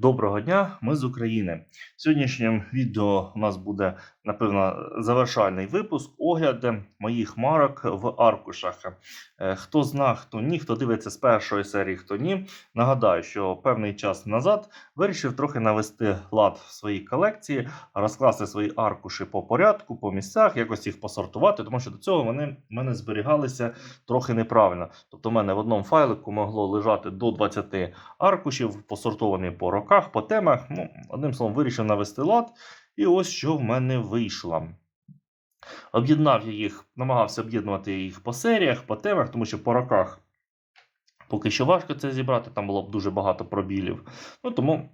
Доброго дня, ми з України. В сьогоднішньому відео у нас буде, напевно, завершальний випуск огляд моїх марок в аркушах. Е, Хто зна, хто ні, хто дивиться з першої серії, хто ні. Нагадаю, що певний час назад вирішив трохи навести лад в своїй колекції, розкласти свої аркуші по порядку, по місцях, якось їх посортувати, тому що до цього вони в мене зберігалися трохи неправильно. Тобто, в мене в одному файлику могло лежати до 20 аркушів, посортовані по роках, по темах. Ну, одним словом, вирішив навести лад. І ось що в мене вийшло. Об'єднав я їх, намагався об'єднувати їх по серіях, по темах, тому що по роках поки що важко це зібрати, там було б дуже багато пробілів. Ну тому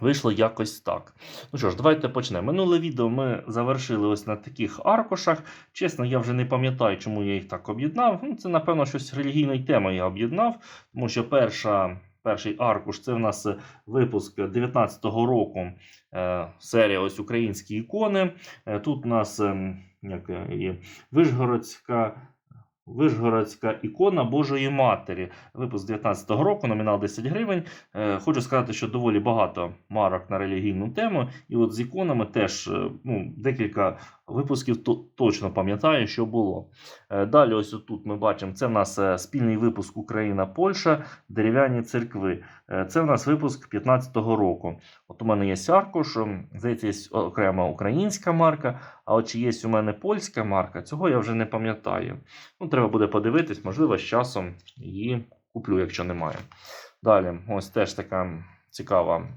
вийшло якось так. Ну що ж, давайте почнемо. Минуле відео ми завершили ось на таких аркушах. Чесно, я вже не пам'ятаю, чому я їх так об'єднав. Ну, це, напевно, щось релігійної теми я об'єднав, тому що перша. Перший аркуш це в нас випуск 19-го року. Е, серія ось українські ікони. Е, тут у нас е, як, і Вишгородська. Вишгородська ікона Божої Матері. Випуск 19-го року, номінал 10 гривень. Е, хочу сказати, що доволі багато марок на релігійну тему. І от з іконами теж е, ну, декілька випусків то, точно пам'ятаю, що було. Е, далі, ось тут ми бачимо, це в нас е, спільний випуск Україна-Польща, дерев'яні церкви. Е, це в нас випуск 15-го року. От у мене є аркуш, здається, є окрема українська марка, а от чи є у мене польська марка, цього я вже не пам'ятаю. Ну, треба буде подивитись, можливо, з часом її куплю, якщо немає. Далі, ось теж така цікава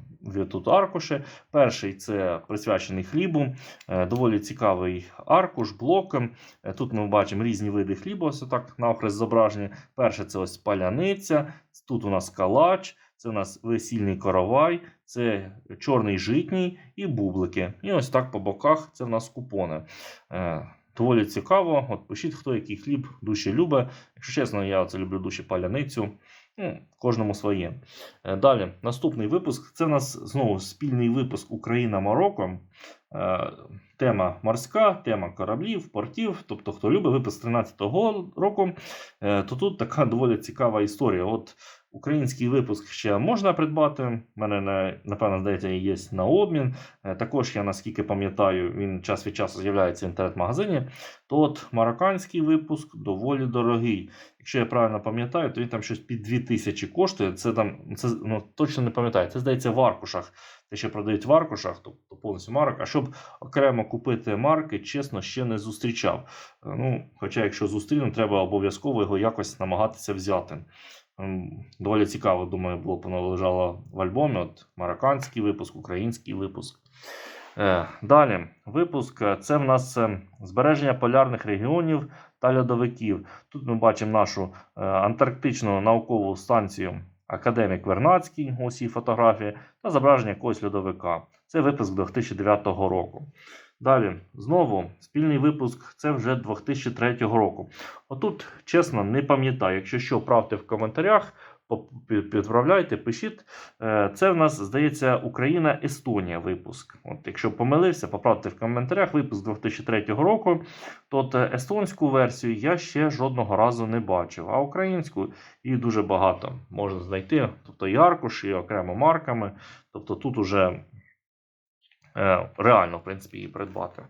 тут аркуші. Перший це присвячений хлібу. Е, Доволі цікавий аркуш, блок. Е, Тут ми бачимо різні види хліба, ось так навхрест зображені. Перше це ось паляниця, тут у нас калач, це у нас весільний коровай, це чорний житній і бублики. І ось так по боках це в нас купони. Е, Доволі цікаво. От пишіть, хто який хліб душі любить. Якщо чесно, я це люблю душі паляницю. Ну, кожному своє. Е, Далі, наступний випуск. Це в нас знову спільний випуск Україна-Марокко. Е, Тема морська, тема кораблів, портів. Тобто, хто любить випуск 13-го року, е, то тут така доволі цікава історія. От Український випуск ще можна придбати. У мене напевно здається, є на обмін. Е, Також я наскільки пам'ятаю, він час від часу з'являється в інтернет-магазині. То от марокканський випуск доволі дорогий. Якщо я правильно пам'ятаю, то він там щось під 2000 коштує. Це там це ну, точно не пам'ятаю. Це здається в аркушах. Те, що продають в аркушах, тобто повністю марок. А щоб окремо купити марки, чесно, ще не зустрічав. Е, Ну, хоча, якщо зустріну, треба обов'язково його якось намагатися взяти. Ем, Доволі цікаво, думаю, було воно в альбомі. От марокканський випуск, український випуск. Е, Далі, випуск е, це в нас е, збереження полярних регіонів та льодовиків. Тут ми бачимо нашу антарктичну наукову станцію Академік Вернадський, ось її фотографії, та зображення якогось льодовика. Це випуск 2009 року. Далі, знову спільний випуск, це вже 2003 року. Отут, чесно, не пам'ятаю. Якщо що, правте в коментарях, підправляйте, пишіть. Е, Це в нас, здається, Україна-Естонія випуск. От, якщо помилився, поправте в коментарях випуск 2003 року. То е, естонську версію я ще жодного разу не бачив, а українську її дуже багато можна знайти. Тобто і і окремо марками. Тобто тут уже реально, в принципі, її придбати.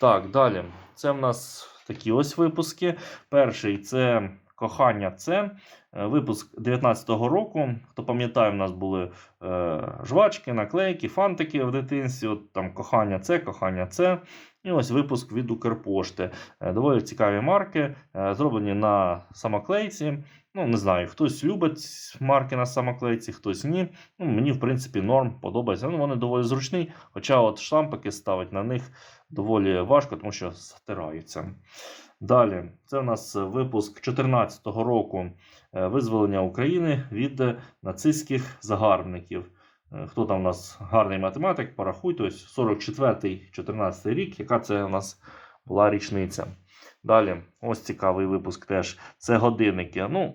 Так, далі. Це в нас такі ось випуски. Перший це кохання. Це е, випуск 19-го року. Хто пам'ятає, в нас були е, жвачки, наклейки, фантики в дитинстві. От там кохання це, кохання це. І ось випуск від Укрпошти. Е, доволі цікаві марки, е, зроблені на самоклейці. Ну, не знаю, хтось любить марки на самоклейці, хтось ні. Ну, мені, в принципі, норм подобається. Ну, вони доволі зручні, хоча от штампики ставить на них доволі важко, тому що стираються. Далі, це у нас випуск 2014 року е, визволення України від нацистських загарбників. Е, Хто там у нас гарний математик, порахуйте, ось 44-14 рік, яка це у нас була річниця. Далі, ось цікавий випуск теж. Це годинники. Ну,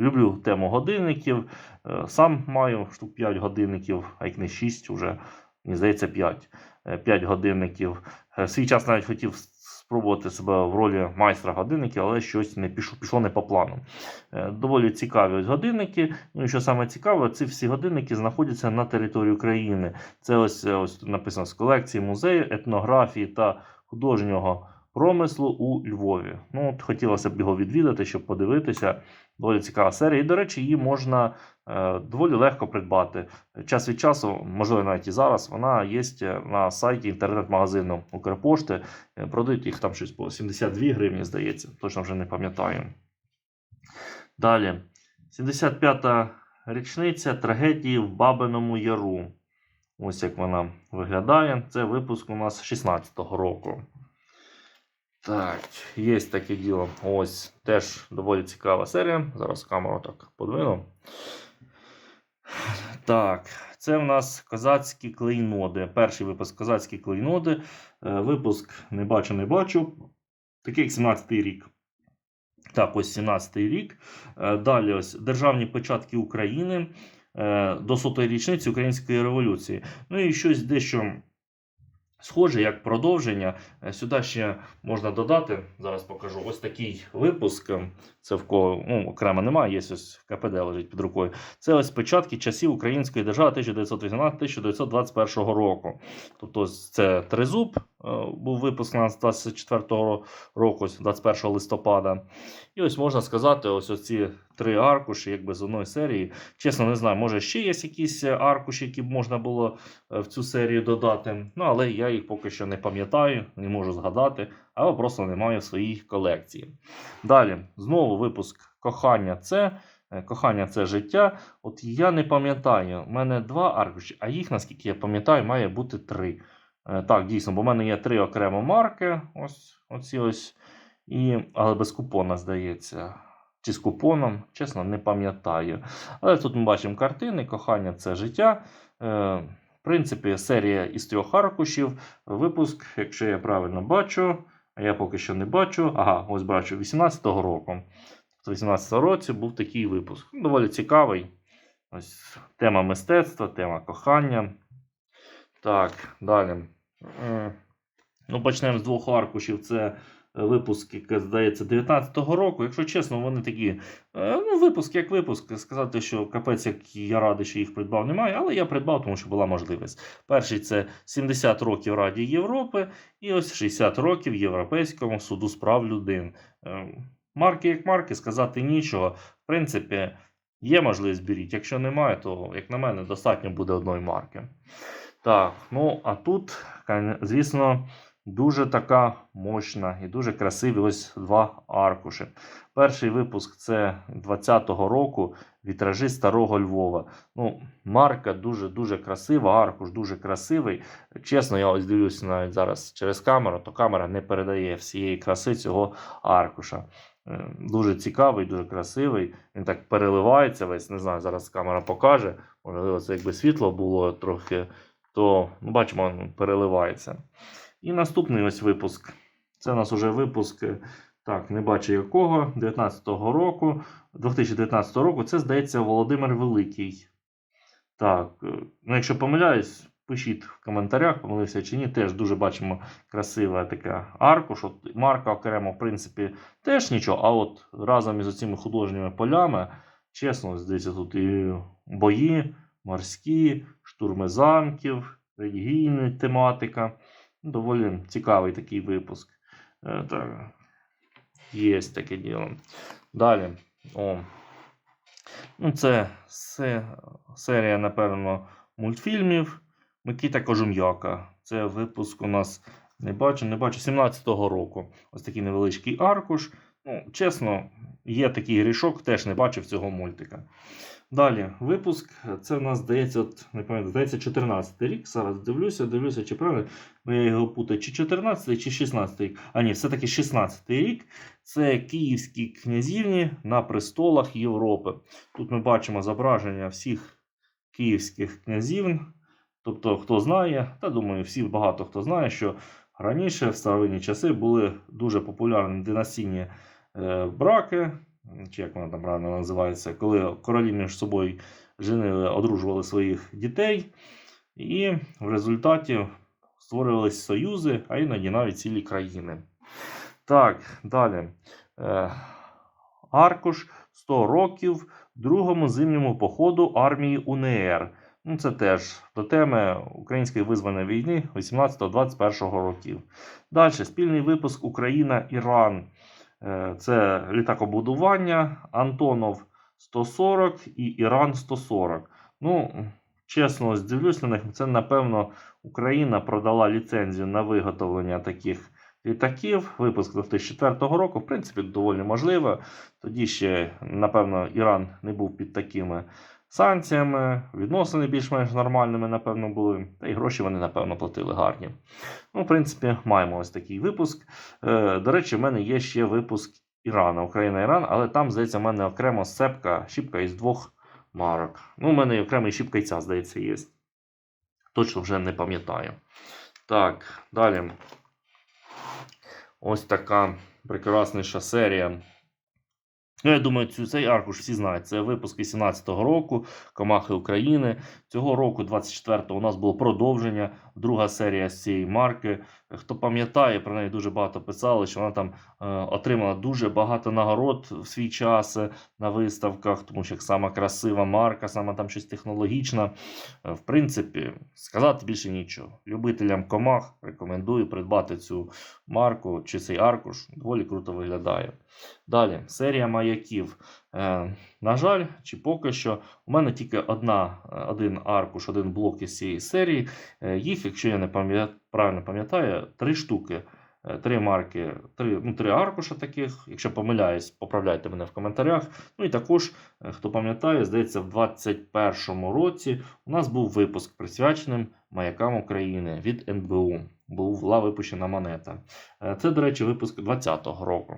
люблю тему годинників. Е, Сам маю штук 5 годинників, а як не 6 вже, мені здається, 5. 5 годинників. Свій час навіть хотів спробувати себе в ролі майстра годинників, але щось не пішло, пішло не по плану. Е, Доволі цікаві ось годинники. Ну і що саме цікаве, ці всі годинники знаходяться на території України. Це ось, е, ось написано з колекції музею етнографії та художнього промислу у Львові. Ну, от хотілося б його відвідати, щоб подивитися. Доволі цікава серія. І, до речі, її можна е, доволі легко придбати. Час від часу, можливо, навіть і зараз, вона є на сайті інтернет-магазину Укрпошти. Е, Продають їх там щось по 72 гривні, здається, точно вже не пам'ятаю. Далі. 75-та річниця трагедії в Бабиному Яру. Ось як вона виглядає. Це випуск у нас 16-го року. Так, є таке діло. Ось теж доволі цікава серія. Зараз камеру так подвину. Так, це в нас козацькі клейноди. Перший випуск козацькі клейноди. Е, Випуск не бачу, не бачу. Такий як 17-й рік. Так, ось 17-й рік. Е, Далі ось Державні початки України е, до сотої річниці Української революції. Ну і щось дещо схоже, як продовження. Е, Сюди ще можна додати. Зараз покажу ось такий випуск. Це в кого ну, окремо немає, є ось КПД лежить під рукою. Це ось початки часів Української держави 1918-1921 року. Тобто, це тризуб е, був випуск на 24 року, ось 21 листопада. І ось можна сказати, ось оці три аркуші, якби з одної серії. Чесно, не знаю, може ще є якісь аркуші, які б можна було е, в цю серію додати. Ну, але я їх поки що не пам'ятаю, не можу згадати, або просто не маю в своїй колекції. Далі, знову випуск кохання це. е, Кохання це життя. От я не пам'ятаю, у мене два аркуші, а їх, наскільки я пам'ятаю, має бути три. Е, Так, дійсно, бо в мене є три окремо марки. Ось оці ось. І, але без купона, здається. Чи з купоном, чесно, не пам'ятаю. Але тут ми бачимо картини, кохання це життя. Е, в принципі, серія із трьох аркушів. Випуск, якщо я правильно бачу, а я поки що не бачу. Ага, ось бачу, 18-го року. В 18 році був такий випуск. Ну, Доволі цікавий. Ось тема мистецтва, тема кохання. Так, далі. Ну, почнемо з двох аркушів. Це е, випуск, який, здається, 19-го року. Якщо чесно, вони такі. е, Ну, випуск як випуск. Сказати, що капець, як я радий, що їх придбав, немає, але я придбав, тому що була можливість. Перший це 70 років Раді Європи, і ось 60 років Європейському суду з прав людин. Е, Марки як марки, сказати нічого. В принципі, є можливість беріть. Якщо немає, то, як на мене, достатньо буде одної марки. Так, ну а тут, звісно, дуже така мощна і дуже красиві ось два аркуші. Перший випуск це 20-го року вітражі Старого Львова. Ну, марка дуже-дуже красива, аркуш дуже красивий. Чесно, я ось дивлюся навіть зараз через камеру, то камера не передає всієї краси цього аркуша. Е, Дуже цікавий, дуже красивий. Він так переливається весь. Не знаю, зараз камера покаже. Можливо, це якби світло було трохи, то ну, бачимо, переливається. І наступний ось випуск. Це у нас вже випуск, е, так, не бачу якого, 19-го року, 2019 року. Це, здається, Володимир Великий. Так, е, ну якщо помиляюсь, пишіть в коментарях, помилився чи ні. Теж дуже бачимо красива така аркуш. От марка окремо, в принципі, теж нічого. А от разом із цими художніми полями, чесно, здається, тут і бої, морські, штурми замків, релігійна тематика. Доволі цікавий такий випуск. Е, так. Є таке діло. Далі. О. Ну, це се- серія, напевно, мультфільмів Микита Кожум'яка. Це випуск у нас не бачу, не бачу 17-го року. Ось такий невеличкий аркуш. Ну, чесно, є такий грішок, теж не бачив цього мультика. Далі, випуск. Це в нас здається, от, не пам'ятаю, здається, 14 рік. Зараз дивлюся, дивлюся, чи правильно. Я його путаю, чи 14 чи 16 рік. А ні, все-таки 16 рік. Це київські князівні на престолах Європи. Тут ми бачимо зображення всіх київських князівн. Тобто, хто знає, та думаю, всі багато хто знає, що раніше в старовинні часи були дуже популярні династійні е, браки, чи як вона там правильно називається, коли королі між собою женили, одружували своїх дітей, і в результаті створювалися союзи, а іноді навіть цілі країни. Так, далі. Е, аркуш 100 років другому зимньому походу армії УНР. Ну, це теж до теми Української визвольної війни 18-21 років. Далі спільний випуск Україна-Іран. Е, Це літакобудування, Антонов 140 і Іран 140. Ну, чесно, ось дивлюсь на них. Це, напевно, Україна продала ліцензію на виготовлення таких літаків. Випуск 2004 року, в принципі, доволі можливо. Тоді ще, напевно, Іран не був під такими санкціями, відносини більш-менш нормальними, напевно, були. Та й гроші вони, напевно, платили гарні. Ну, в принципі, маємо ось такий випуск. Е, До речі, в мене є ще випуск Ірана, Україна-Іран, але там, здається, в мене окремо сцепка, щіпка із двох марок. Ну, у мене і окремий щіпка і ця, здається, є. Точно вже не пам'ятаю. Так, далі. Ось така прекрасніша серія. Ну, я думаю, цю, цей аркуш всі знають. Це випуск 18-го року Комахи України. Цього року, 24-го, у нас було продовження, друга серія з цієї марки. Хто пам'ятає, про неї дуже багато писали, що вона там е, отримала дуже багато нагород в свій час е, на виставках, тому що як сама красива марка, сама там щось технологічна. Е, в принципі, сказати більше нічого. Любителям комах рекомендую придбати цю марку чи цей аркуш. Доволі круто виглядає. Далі, серія маяків. Е, на жаль, чи поки що, у мене тільки одна, е, один аркуш, один блок із цієї серії. Е, їх, якщо я не пам'ят, правильно пам'ятаю, три штуки. Три марки, три, ну, три аркуша таких. Якщо помиляюсь, поправляйте мене в коментарях. Ну і також, хто пам'ятає, здається, в 2021 році у нас був випуск присвяченим маякам України від НБУ. Була випущена монета. Це, до речі, випуск 2020 року.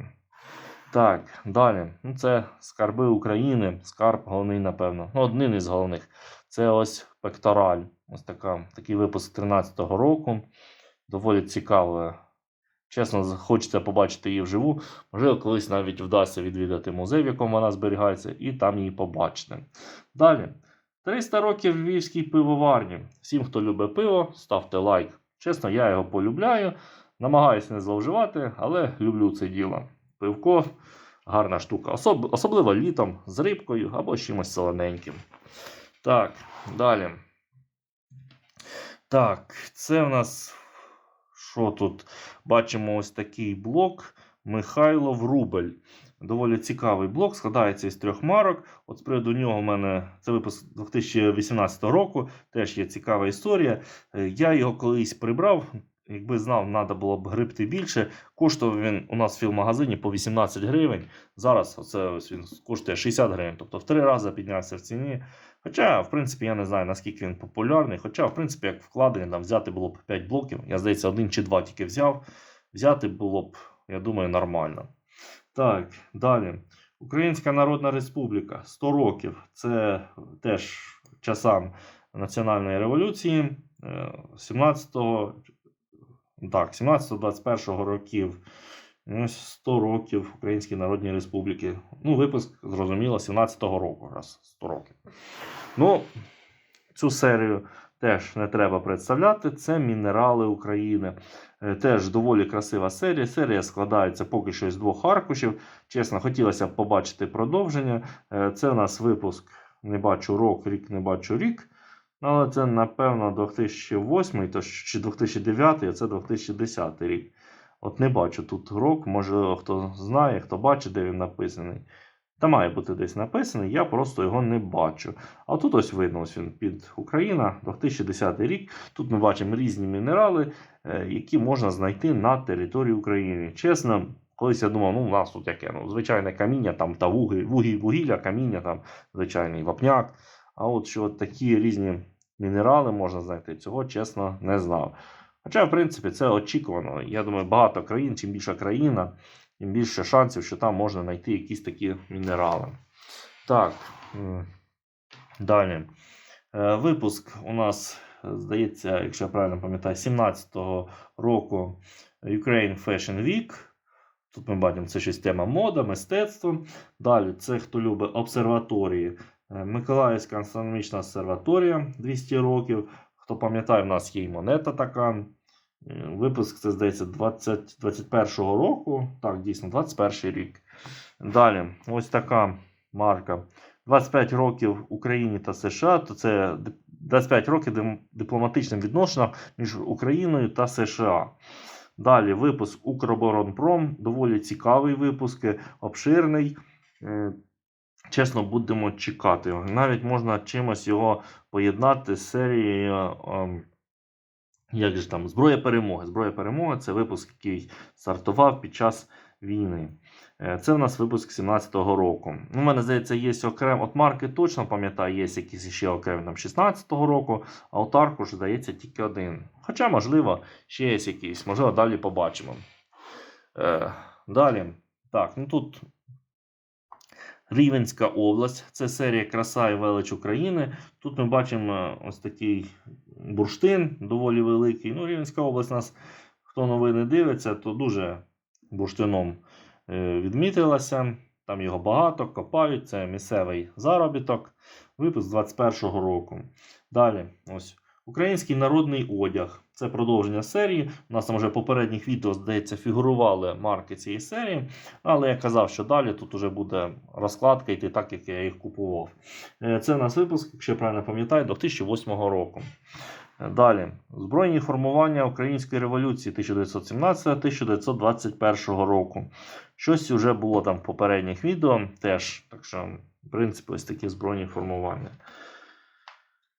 Так, далі. Ну, це скарби України. Скарб головний, напевно. Ну, один із головних. Це ось пектораль. Ось така, такий випуск 13-го року. Доволі цікаво. Чесно, хочеться побачити її вживу. Можливо, колись навіть вдасться відвідати музей, в якому вона зберігається, і там її побачити. Далі. 300 років львівській пивоварні. Всім, хто любить пиво, ставте лайк. Чесно, я його полюбляю. Намагаюся не зловживати, але люблю це діло. Пивко гарна штука. Особ... Особливо літом з рибкою або чимось солоненьким. Так, далі. Так, це в нас. Що тут? Бачимо ось такий блок Михайло Врубель. Доволі цікавий блок, складається із трьох марок. От з приводу нього в мене це випуск 2018 року. Теж є цікава історія. Е, Я його колись прибрав. Якби знав, треба було б грибти більше. Коштував він у нас в філмагазині по 18 гривень. Зараз оце ось він коштує 60 гривень, тобто в три рази піднявся в ціні. Хоча, в принципі, я не знаю, наскільки він популярний. Хоча, в принципі, як вкладення там взяти було б 5 блоків. Я, здається, один чи два тільки взяв. Взяти було б, я думаю, нормально. Так, далі. Українська Народна Республіка 100 років. Це теж часам Національної революції. е, 17-го, так, 17-21 років. Ось 100 років Української Народній Республіки. Ну, випуск, зрозуміло, 17-го року, раз 100 років. Ну, цю серію теж не треба представляти. Це Мінерали України. Е, Теж доволі красива серія. Серія складається поки що із двох аркушів. Чесно, хотілося б побачити продовження. Е, Це у нас випуск не бачу рок, рік не бачу рік. Але це, напевно, 2008 чи 2009, а це 2010 рік. От не бачу тут рок, може хто знає, хто бачить, де він написаний. Та має бути десь написаний, я просто його не бачу. А тут ось видно, ось він під Україна, 2010 рік. Тут ми бачимо різні мінерали, е, які можна знайти на території України. Чесно, колись я думав, ну у нас тут яке, ну, звичайне каміння, там та вуги, вугі, вугілля, каміння, там звичайний вапняк. А от що такі різні мінерали можна знайти, цього чесно не знав. Хоча, в принципі, це очікувано. Я думаю, багато країн, чим більша країна, тим більше шансів, що там можна знайти якісь такі мінерали. Так, далі. Е, Випуск у нас, е, здається, якщо я правильно пам'ятаю, 17-го року Ukraine Fashion Week. Тут ми бачимо, це щось тема мода, мистецтво. Далі, це хто любить обсерваторії. Е, Миколаївська астрономічна обсерваторія 200 років. Хто пам'ятає, в нас є і монета така. Е, Випуск, це здається, 20, 21-го року. Так, дійсно, 21 рік. Далі, ось така марка. 25 років Україні та США, то це 25 років дипломатичним відношенням між Україною та США. Далі випуск Укроборонпром. Доволі цікавий випуск, е, обширний. Е, Чесно, будемо чекати. Навіть можна чимось його поєднати з серією. ем, Як же там, Зброя перемоги. Зброя перемоги це випуск, який стартував під час війни. Е, Це в нас випуск 17-го року. У мене здається, є окремо. От марки точно пам'ятаю, є якісь ще окремі там 16-го року, а от аркуш, здається, тільки один. Хоча, можливо, ще є якісь, можливо, далі побачимо. Е, далі. Так, ну тут Рівенська область, це серія Краса і велич України. Тут ми бачимо ось такий бурштин доволі великий. Ну, Рівенська область нас, хто новини дивиться, то дуже бурштином е, відмітилася. Там його багато, копають, це місцевий заробіток. Випуск 21-го року. Далі, ось український народний одяг. Це продовження серії. У нас там вже попередніх відео, здається, фігурували марки цієї серії. Але я казав, що далі тут вже буде розкладка йти так, як я їх купував. Е, Це у нас випуск, якщо я правильно пам'ятаю, 2008 року. Е, Далі. Збройні формування Української революції 1917-1921 року. Щось вже було там в попередніх відео теж. Так що, в принципі, ось такі збройні формування.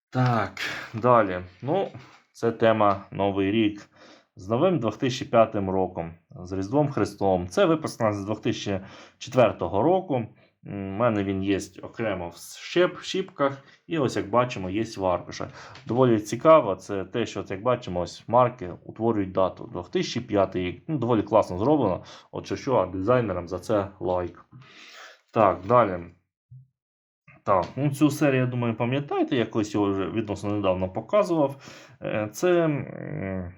Так, далі. Ну, це тема Новий рік. З новим 2005 роком, з Різдвом Христом. Це нас з 2004 року. У мене він є окремо в щеп, шіпках, і ось як бачимо, є в аркушах. Доволі цікаво, це те, що, як бачимо, ось марки утворюють дату 2005 рік. Ну, доволі класно зроблено. От що, що а дизайнерам за це лайк. Так, далі. Так, ну цю серію, я думаю, пам'ятаєте, я колись його вже відносно недавно показував. Е, Це е,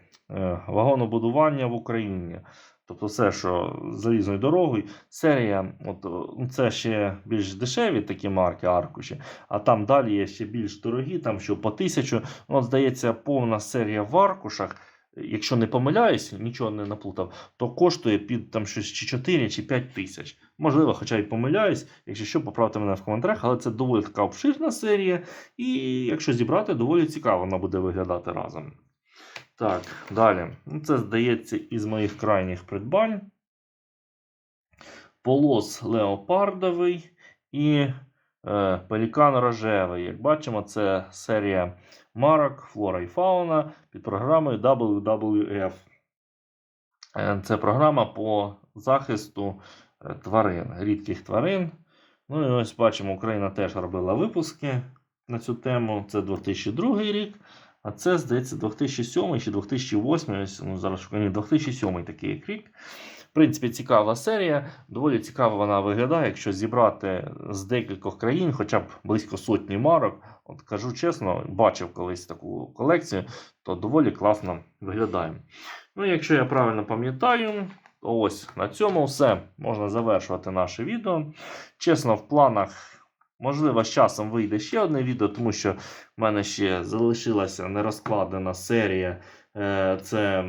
вагонобудування в Україні. Тобто все, що залізною дорогою. Серія, от, ну, це ще більш дешеві такі марки, аркуші, а там далі є ще більш дорогі, там що по тисячу. Ну, от, здається, повна серія в аркушах. Якщо не помиляюсь, нічого не наплутав, то коштує під там щось чи 4 чи 5 тисяч. Можливо, хоча й помиляюсь, якщо що, поправте мене в коментарях, але це доволі така обширна серія, і якщо зібрати, доволі цікаво вона буде виглядати разом. Так, далі. Ну, Це здається із моїх крайніх придбань. Полос леопардовий і е, пелікан рожевий. Як бачимо, це серія марок Флора і Фауна під програмою WWF. Е, Це програма по захисту тварин, рідких тварин. Ну і ось бачимо, Україна теж робила випуски на цю тему. Це 2002 рік. А це, здається, 2007 чи 2008, ось, ну, зараз ні, 2007 такий рік. В принципі, цікава серія. Доволі цікаво вона виглядає, якщо зібрати з декількох країн, хоча б близько сотні марок. От кажу чесно, бачив колись таку колекцію, то доволі класно виглядає. Ну, якщо я правильно пам'ятаю, ось на цьому все можна завершувати наше відео. Чесно, в планах. Можливо, з часом вийде ще одне відео, тому що в мене ще залишилася нерозкладена серія. Е, Це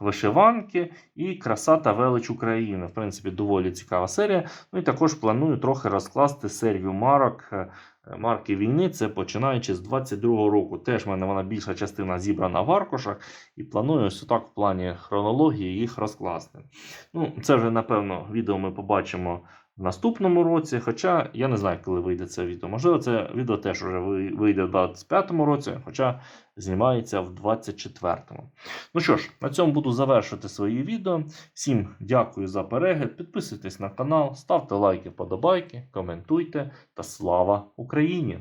вишиванки і краса та велич України. В принципі, доволі цікава серія. Ну і також планую трохи розкласти серію марок. Марки війни, це починаючи з 22-го року. Теж в мене вона більша частина зібрана в аркушах, і планую ось так в плані хронології їх розкласти. Ну, це вже, напевно, відео ми побачимо в наступному році. Хоча я не знаю, коли вийде це відео. Можливо, це відео теж вже вийде в 25-му році, хоча знімається в 24-му. Ну що ж, на цьому буду завершувати свої відео. Всім дякую за перегляд. Підписуйтесь на канал, ставте лайки, подобайки, коментуйте та слава Україні!